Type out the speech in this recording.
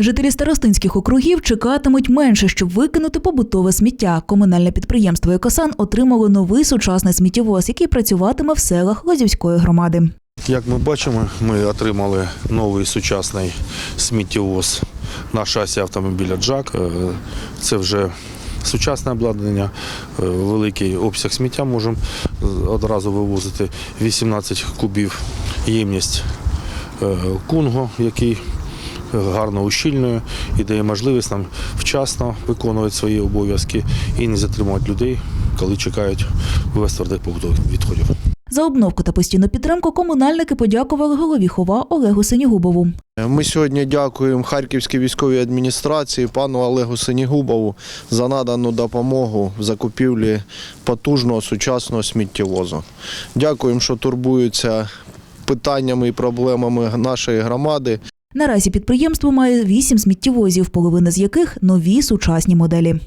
Жителі старостинських округів чекатимуть менше, щоб викинути побутове сміття. Комунальне підприємство «Екосан» отримало новий сучасний сміттєвоз, який працюватиме в селах Лозівської громади. Як ми бачимо, ми отримали новий сучасний сміттєвоз на шасі автомобіля Джак. Е, Це вже сучасне обладнання, е, великий обсяг сміття можемо е, одразу вивозити 18 кубів ємність кунго, який гарно ущільнює і дає можливість нам вчасно виконувати свої обов'язки і не затримувати людей, коли чекають вивез твердих побутових відходів. За обновку та постійну підтримку комунальники подякували голові хова Олегу Синігубову. Ми сьогодні дякуємо Харківській військовій адміністрації, пану Олегу Синігубову за надану допомогу в закупівлі потужного сучасного сміттєвозу. Дякуємо, що турбуються питаннями і проблемами нашої громади. Наразі підприємство має вісім сміттєвозів, половина з яких нові сучасні моделі.